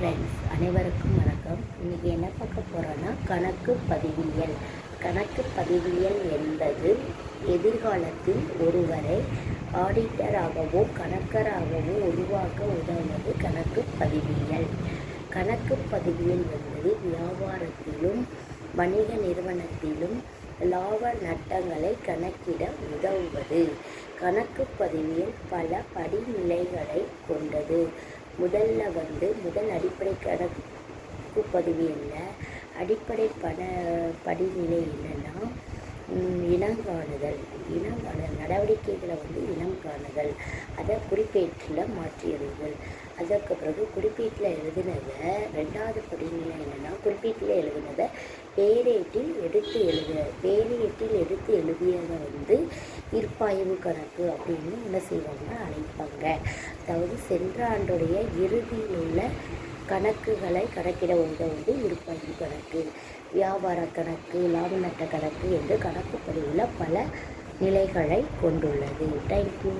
Friends அனைவருக்கும் வணக்கம். இன்றைக்கி என்ன பார்க்க போகிறோன்னா கணக்கு பதிவியல். கணக்கு பதிவியல் என்பது எதிர்காலத்தில் ஒருவரை ஆடிட்டராகவோ கணக்கராகவோ உருவாக்க உதவுவது கணக்கு பதிவியல். கணக்கு பதிவியல் என்பது வியாபாரத்திலும் வணிக நிறுவனத்திலும் லாப நட்டங்களை கணக்கிட உதவுவது. கணக்கு பதிவியல் பல படிநிலைகளை கொண்டது. முதல்ல வந்து முதல் அடிப்படை கணக்கு பதிவியலில் அடிப்படை பட படிநிலை என்னென்னா இனங்காணுதல் இனங்காணுதல் நடவடிக்கைகளை வந்து இனம் காணுதல். அதை குறிப்பேட்டில் மாற்றி எழுதுதல் அதற்கு பிறகு குறிப்பீட்டில் எழுதினதை ரெண்டாவது குறிப்பீட்டில் எழுதினதை. பேரேட்டில் எடுத்து எழுத பேரேட்டில் எடுத்து எழுதியதை வந்து இருப்பாய்வு கணக்கு அப்படின்னு என்ன செய்வாங்க அழைப்பாங்க. அதாவது சென்ற ஆண்டுடைய இறுதியில் உள்ள கணக்குகளை கணக்கிட உதவுவது இருப்பாய்வு கணக்கு வியாபார கணக்கு லாப நட்ட கணக்கு என்று கணக்கு பதிவில் பல நிலைகளை கொண்டுள்ளது. தேங்க்யூ